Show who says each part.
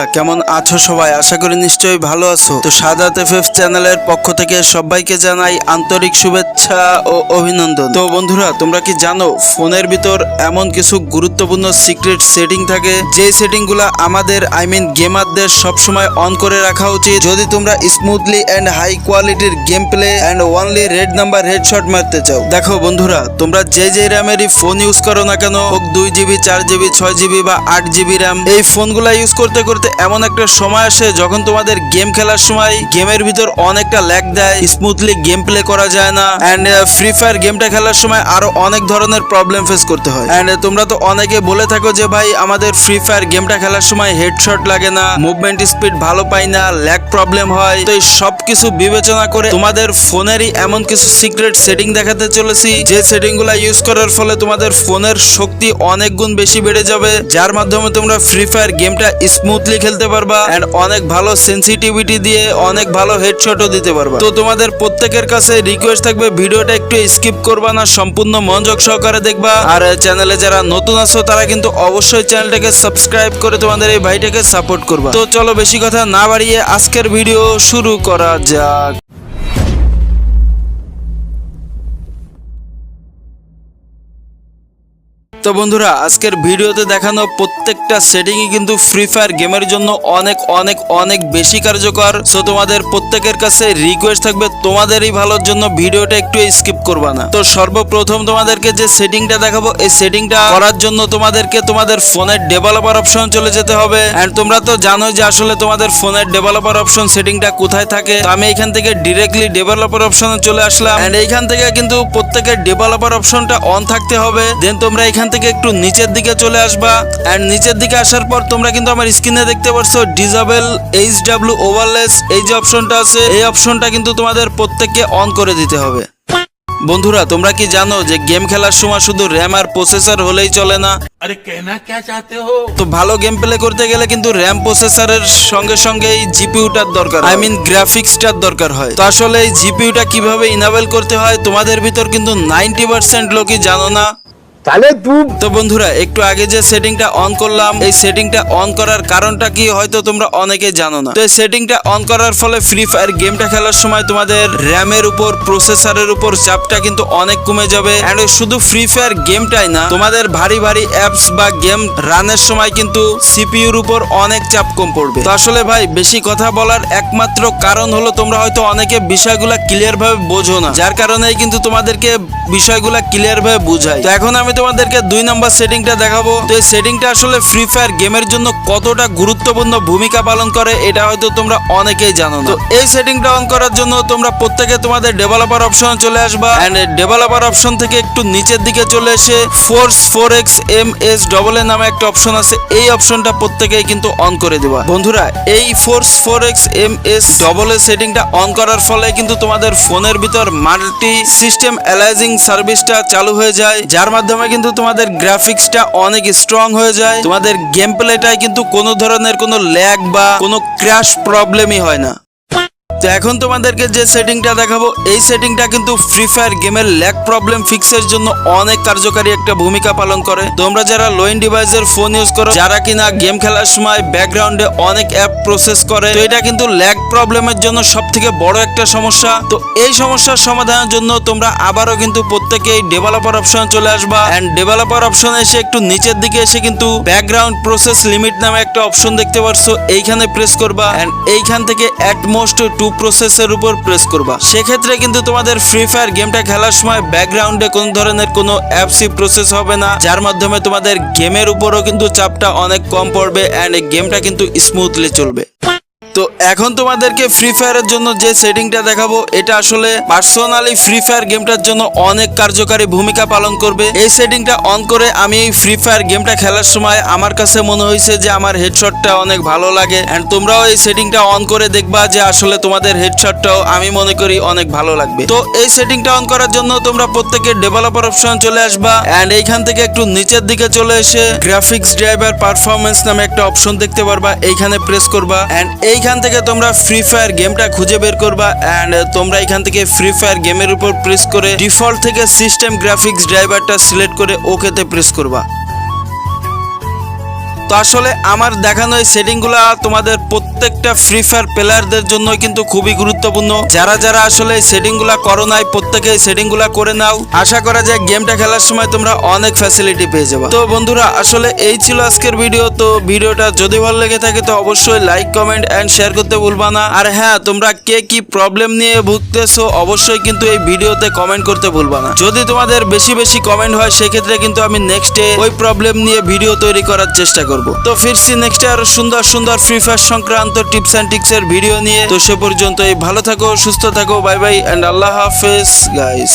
Speaker 1: বন্ধুরা, কেমন আছো সবাই? আশা করি নিশ্চয়ই ভালো আছো। তো সাদাত এফএফ চ্যানেলের পক্ষ থেকে সবাইকে জানাই আন্তরিক শুভেচ্ছা ও অভিনন্দন। তো বন্ধুরা, তোমরা কি জানো, ফোনের ভিতর এমন কিছু গুরুত্বপূর্ণ সিক্রেট সেটিং থাকে? যে সেটিংগুলা আমাদের, আই মিন গেমারদের সবসময় অন করে রাখা উচিত। যদি তোমরা স্মুথলি এন্ড হাই কোয়ালিটির game play and only red number headshot মারতে চাও। দেখো বন্ধুরা, তোমরা যে যে র্যামেরই ফোন ইউজ করো না কেন, হোক দুই জিবি, চার জিবি, ছয় জিবি বা আট জিবি র্যাম, এই ফোনগুলা ইউজ করতে করতে এমন একটা সময় আসে যখন তোমাদের গেম খেলার সময় গেমের ভিতর অনেকটা ল্যাগ দেয় স্মুথলি গেম প্লে করা যায় না অ্যান্ড ফ্রি ফায়ার গেমটা খেলার সময় আরও অনেক ধরনের প্রবলেম ফেস করতে হয়। অ্যান্ড তোমরা তো অনেকে বলে থাকো যে, ভাই, আমাদের ফ্রি ফায়ার গেমটা খেলার সময় হেডশট লাগে না মুভমেন্ট স্পিড ভালো পাই না ল্যাগ প্রবলেম হয়। তো এই সব কিছু বিবেচনা করে তোমাদের ফোনেরই এমন কিছু সিক্রেট সেটিং দেখাতে চলেছি, যে সেটিংগুলা ইউজ করার ফলে তোমাদের ফোনের শক্তি অনেক গুণ বেশি বেড়ে যাবে, যার মাধ্যমে তোমরা ফ্রি ফায়ার গেমটা স্মুথলি খেলতে পারবা এন্ড অনেক ভালো সেন্সিটিভিটি দিয়ে অনেক ভালো হেডশটও দিতে পারবা। তো তোমাদের প্রত্যেকের কাছে রিকোয়েস্ট থাকবে, ভিডিওটা একটু স্কিপ করবা না, সম্পূর্ণ মনোযোগ সহকারে দেখবা। আর চ্যানেলে যারা নতুন আছো, তারা কিন্তু অবশ্যই চ্যানেলটাকে সাবস্ক্রাইব করে তোমাদের এই ভাইটাকে সাপোর্ট করবা। তো চলো বেশি কথা না বাড়িয়ে আজকের ভিডিও শুরু করা যাক। তো বন্ধুরা, আজকের ভিডিওতে দেখানো প্রত্যেকটা সেটিংই কিন্তু ফ্রি ফায়ার গেমের জন্য অনেক অনেক অনেক বেশি কার্যকর। সো তোমাদের প্রত্যেকের কাছে রিকোয়েস্ট থাকবে, তোমাদেরই ভালোর জন্য ভিডিওটা একটু স্কিপ করবা না। তো সর্বপ্রথম তোমাদেরকে যে সেটিংটা দেখাবো, এই সেটিংটা করার জন্য তোমাদেরকে তোমাদের ফোনের ডেভেলপার অপশন চলে যেতে হবে। এন্ড তোমরা তো জানোই যে আসলে তোমাদের ফোনের ডেভেলপার অপশন সেটিংটা কোথায় থাকে। আমি এখান থেকে ডিরেক্টলি ডেভেলপার অপশনে চলে আসলাম। এন্ড এইখান থেকে কিন্তু প্রত্যেকের ডেভেলপার অপশনটা অন থাকতে হবে। দেন তোমরা এখান থেকে একটু নিচের দিকে চলে আসবা। অ্যান্ড নিচের দিকে আসার পর তোমরা কিন্তু আমার স্ক্রিনে দেখতে পাচ্ছ ডিজাবেল এইচ ডাব্লিউ ওভারলেস এই যে অপশনটা আছে এই অপশনটা কিন্তু তোমাদের প্রত্যেককে অন করে দিতে হবে। বন্ধুরা তোমরা কি জানো যে গেম খেলার সময় শুধু র্যাম আর প্রসেসর হলেই চলে না?
Speaker 2: আরে কেনা হো?
Speaker 1: তো ভালো গেম প্লে করতে গেলে কিন্তু র্যাম প্রসেসরের সঙ্গে সঙ্গে এই জিপিইউটার দরকার আই মিন গ্রাফিক্সটার দরকার হয়। তো আসলে এই জিপিইউটা কীভাবে ইনাবেল করতে হয় তোমাদের ভিতর কিন্তু 90% লোকই জানো না।
Speaker 3: তাহলে
Speaker 1: তো বন্ধুরা, একটু আগে যে সেটিংটা অন করলাম, এই সেটিংটা অন করার কারণটা কি হয়তো তোমরা অনেকেই জানো না? তো এই সেটিংটা অন করার ফলে ফ্রি ফায়ার গেমটা খেলার সময় তোমাদের র্যামের উপর প্রসেসরের উপর চাপটা কিন্তু অনেক কমে যাবে। এন্ড শুধু ফ্রি ফায়ার গেমটাই না, তোমাদের ভারী ভারী অ্যাপস বা গেম রানের সময় কিন্তু সিপিইউর উপর অনেক চাপ কম পড়বে। তো আসলে ভাই, বেশি কথা বলার একমাত্র কারণ হলো তোমরা হয়তো অনেকে বিষয়গুলো ক্লিয়ার ভাবে বোঝো না। যার কারণেই কিন্তু তোমাদেরকে বিষয়গুলো ক্লিয়ার ভাবে বুঝাই তো এখন আমি তোমাদেরকে দুই নম্বর সেটিংটা দেখাবো। তো এই সেটিংটা আসলে ফ্রি ফায়ার গেমের জন্য কতটা গুরুত্বপূর্ণ ভূমিকা পালন করে, এটা হয়তো তোমরা অনেকেই জানো না। তো এই সেটিংটা অন করার জন্য তোমরা প্রত্যেকে তোমাদের ডেভেলপার অপশনে চলে আসবা। এন্ড ডেভেলপার অপশন থেকে একটু নিচের দিকে চলে এসে force four X M S double A নামে একটা অপশন আছে, এই অপশনটা প্রত্যেকেই কিন্তু অন করে দেবা। বন্ধুরা, এই force four X M S double A সেটিংটা on করার ফলে কিন্তু তোমাদের ফোনের ভিতর মাল্টি সিস্টেম অ্যালাইজিং সার্ভিসটা চালু হয়ে যায়, যার মাধ্যমে কিন্তু তোমাদের গ্রাফিক্সটা অনেক স্ট্রং হয়ে যায়। তোমাদের গেম প্লেটায় কিন্তু কোনো ধরনের কোনো ল্যাগ বা কোনো ক্র্যাশ প্রবলেমই হয় না। তো এখন তোমাদেরকে যে সেটিংটা দেখাবো, এই সেটিংটা কিন্তু ফ্রি ফায়ার গেমের ল্যাগ প্রবলেম ফিক্সের জন্য অনেক কার্যকারী একটা ভূমিকা পালন করে। তোমরা যারা লোয়েন ডিভাইসের ফোন ইউজ করো, যারা কিনা গেম খেলার সময় ব্যাকগ্রাউন্ডে অনেক অ্যাপ প্রসেস করে, তো এটা কিন্তু ল্যাগ প্রবলেমের জন্য সব থেকে বড় একটা সমস্যা। তো এই সমস্যার সমাধানের জন্য তোমরা আবারও কিন্তু প্রত্যেকেই ডেভেলপার অপশন চলে আসবা। এন্ড ডেভেলপার অপশন এসে একটু নিচের দিকে এসে কিন্তু ব্যাকগ্রাউন্ড প্রসেস লিমিট নামে একটা অপশন দেখতে পারছ, এইখানে প্রেস করবা। এন্ড এইখান থেকে অ্যাটমোস্ট টু প্রসেসের উপর প্রেস করবা। সেক্ষেত্রে কিন্তু তোমাদের ফ্রি ফায়ার গেমটা খেলার সময় ব্যাকগ্রাউন্ডে কোন ধরনের কোনো অ্যাপসি প্রসেস হবে না, যার মাধ্যমে তোমাদের গেমের উপরও কিন্তু চাপটা অনেক কম পড়বে অ্যান্ড গেমটা কিন্তু স্মুথলি চলবে। তো এখন তোমাদেরকে ফ্রি ফায়ারের জন্য যে সেটিংটা দেখাবো, এটা আসলে পার্সোনালি ফ্রি ফায়ার গেমটার জন্য অনেক কার্যকারী ভূমিকা পালন করবে। এই সেটিংটা অন করে আমি এই ফ্রি ফায়ার গেমটা খেলার সময় আমার কাছে মনে হয়েছে যে আমার হেডশটটা অনেক ভালো লাগে। এন্ড তোমরাও এই সেটিংটা অন করে দেখবা যে আসলে তোমাদের হেডশটটাও আমি মনে করি অনেক ভালো লাগবে। তো এই সেটিংটা অন করার জন্য তোমরা প্রত্যেকের ডেভেলপার অপশন চলে আসবা। এন্ড এইখান থেকে একটু নিচের দিকে চলে এসে গ্রাফিক্স ড্রাইভার পারফরমেন্স নামে একটা অপশন দেখতে পারবা। এইখানে প্রেস করবা। এন্ড এইখান থেকে তোমরা ফ্রি ফায়ার গেমটা খুঁজে বের করবা এন্ড তোমরা এখান থেকে ফ্রি ফায়ার গেমের উপর প্রেস করে ডিফল্ট থেকে সিস্টেম গ্রাফিক্স ড্রাইভারটা সিলেক্ট করে ওকেতে প্রেস করবা। তো আসলে আমার দেখানো এই সেটিংগুলা তোমাদের প্রত্যেকটা ফ্রি ফায়ার প্লেয়ারদের জন্য কিন্তু খুবই গুরুত্বপূর্ণ। যারা যারা আসলে এই সেটিংগুলা করো নাই প্রত্যেকে এই সেটিংগুলা করে নাও। আশা করা যায় গেমটা খেলার সময় তোমরা অনেক ফ্যাসিলিটি পেয়ে যাবে। তো বন্ধুরা, আসলে এই ছিল আজকের ভিডিও তো ভিডিওটা যদি ভালো লেগে থাকে, তো অবশ্যই লাইক কমেন্ট এন্ড শেয়ার করতে ভুলবা না। আর হ্যাঁ তোমরা কে কি প্রবলেম নিয়ে ভুগতেছো, অবশ্যই কিন্তু এই ভিডিওতে কমেন্ট করতে ভুলবা না। যদি তোমাদের বেশি বেশি কমেন্ট হয়, সেক্ষেত্রে কিন্তু আমি নেক্সটে ওই প্রবলেম নিয়ে ভিডিও তৈরি করার চেষ্টা করব। তো ফিরছি নেক্সট আরও সুন্দর সুন্দর ফ্রি ফায়ার সংক্রান্ত টিপস এন্ড টিক্স এর ভিডিও নিয়ে। তো সে পর্যন্ত এই ভালো থাকো, সুস্থ থাকো বাই বাই এন্ড আল্লাহ হাফেজ গাইস